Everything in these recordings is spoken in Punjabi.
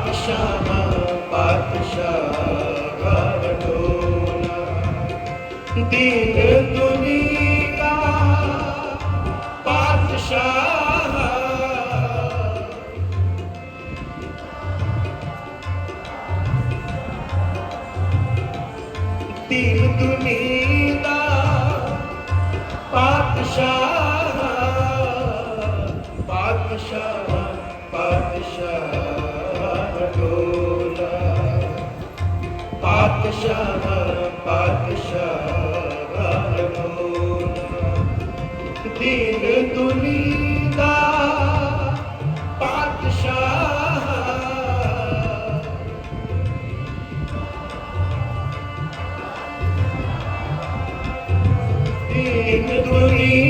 ਪਾਤਸ਼ਾਹ ਪਾਤਸ਼ਾਹ ਰਾਵਟੋਨਾ ਦੀਨ ਦੁਨੀਆ ਪਾਤਸ਼ਾਹ ਦੀਨ ਦੁਨੀਆ ਪਾਤਸ਼ਾਹ ਪਾਤਸ਼ਾਹ ਪਾਤਸ਼ਾਹ ਪਾਤਸ਼ਾਹ ਪ੍ਰਭੂ ਦੁਨੀ ਦਾ ਪਾਤਸ਼ਾਹ ਦੀਨ ਦੁਨੀ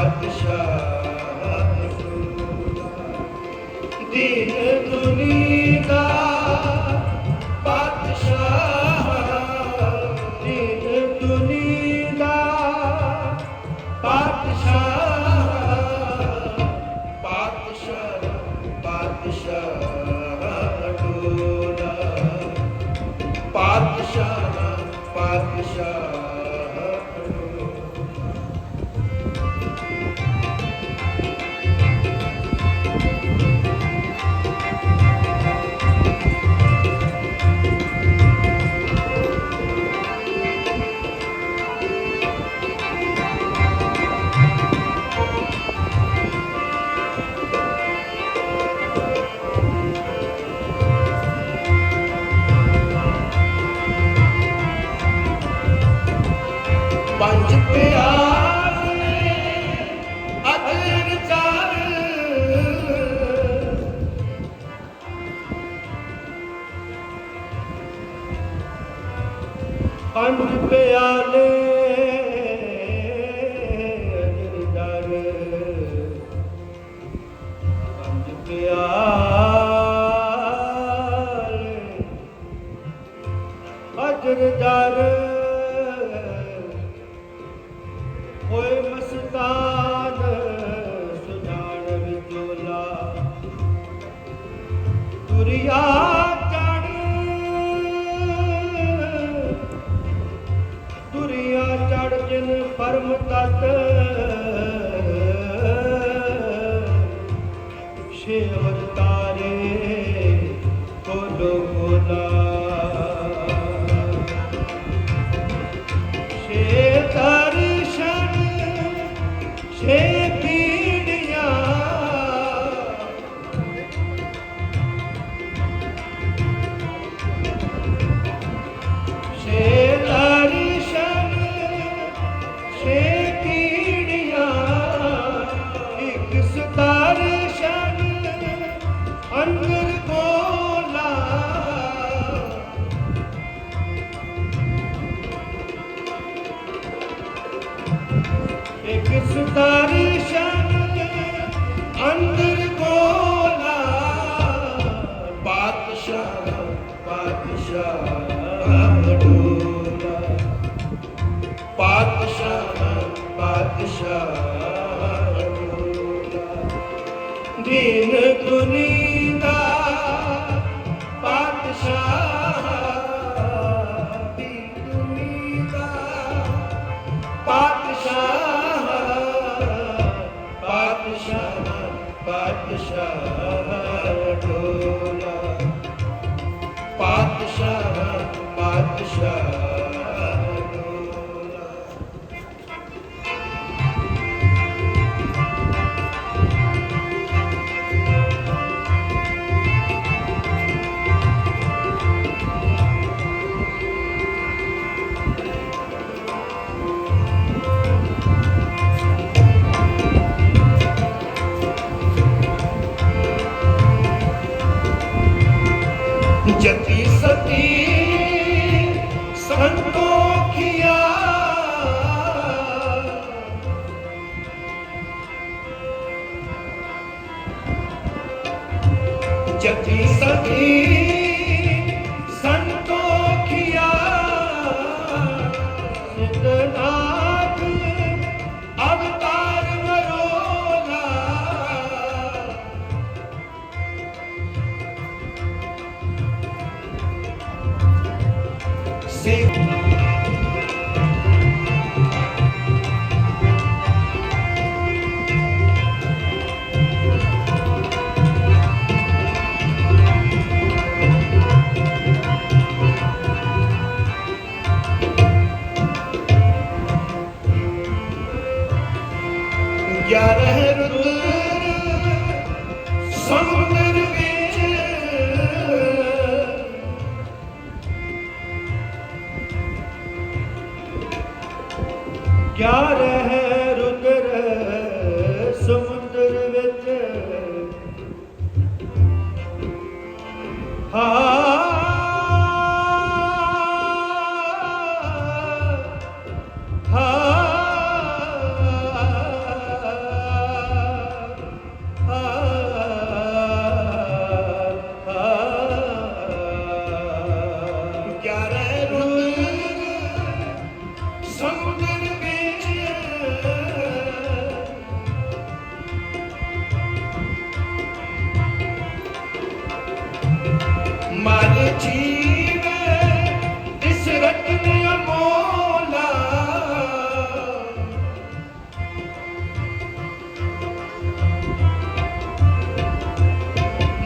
বাদশাহ ਪੰਜ ਪਿਆਰ ਪੰਜ ਪਿਆਲੇ ਪੰਜ ਪਿਆਲੇ ਅਗਰ ਤਤ ਸ਼ੇਵਰ ਬਾਦਸ਼ਾਹ ਬਾਦਸ਼ਾਹ ਡੋਲਾ ਬਾਦਸ਼ਾਹ ਬਾਦਸ਼ਾਹ ਡੋਲਾ ਦੀਨ ਦੁਨੀਆ ਬਾਦਸ਼ਾਹ ਦੀਨ ਦੁਨੀਆ ਪਾਤਸ਼ਾਹ ਪਾਤਸ਼ਾਹ ਪਾਤਸ਼ਾਹ ਢੋਲਾ ਪਾਤਸ਼ਾਹ ਪਾਤਸ਼ਾਹ। ਯਾਰ ਹੈ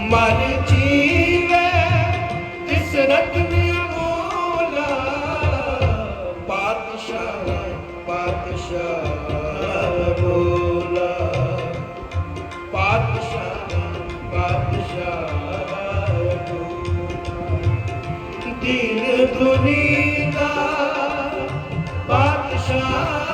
ਮਨ ਜੀਵੇ ਇਸ ਰਤਨ ਅਮੋਲਾ ਪਾਤਸ਼ਾਹ ਪਾਤਸ਼ਾਹ ਬੋਲਾ। ਪਾਤਸ਼ਾਹ ਪਾਤਸ਼ਾਹ ਬੋਲਾ। ਦੀਨ ਦੁਨੀਆ ਬਾਦਸ਼ਾਹ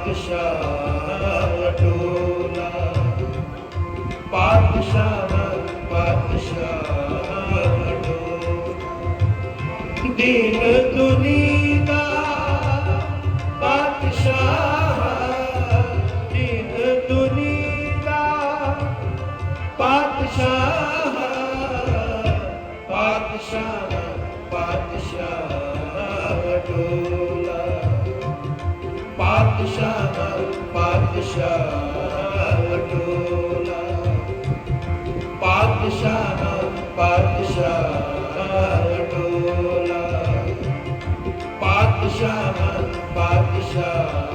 ਪਾਤਸ਼ਾਹ ਟੋਲਾ ਪਾਤਸ਼ਾਹ ਪਾਤਸ਼ਾਹ ਟੋਲਾ ਦੀਨ ਦੁਨੀਆ ਪਾਤਸ਼ਾਹ ਦੀਨ ਦੁਨੀਆ ਪਾਤਸ਼ਾਹ ਪਾਤਸ਼ਾਹ ਪਾਤਸ਼ਾਹ ਟੋਲਾ ਪਾਤਸ਼ਾਹ ਪਾਤਸ਼ਾਹ ਟੋਲਾ ਪਾਤਸ਼ਾਹ ਪਾਤਸ਼ਾਹ ਟੋਲਾ ਪਾਤਸ਼ਾਹ ਪਾਤਸ਼ਾਹ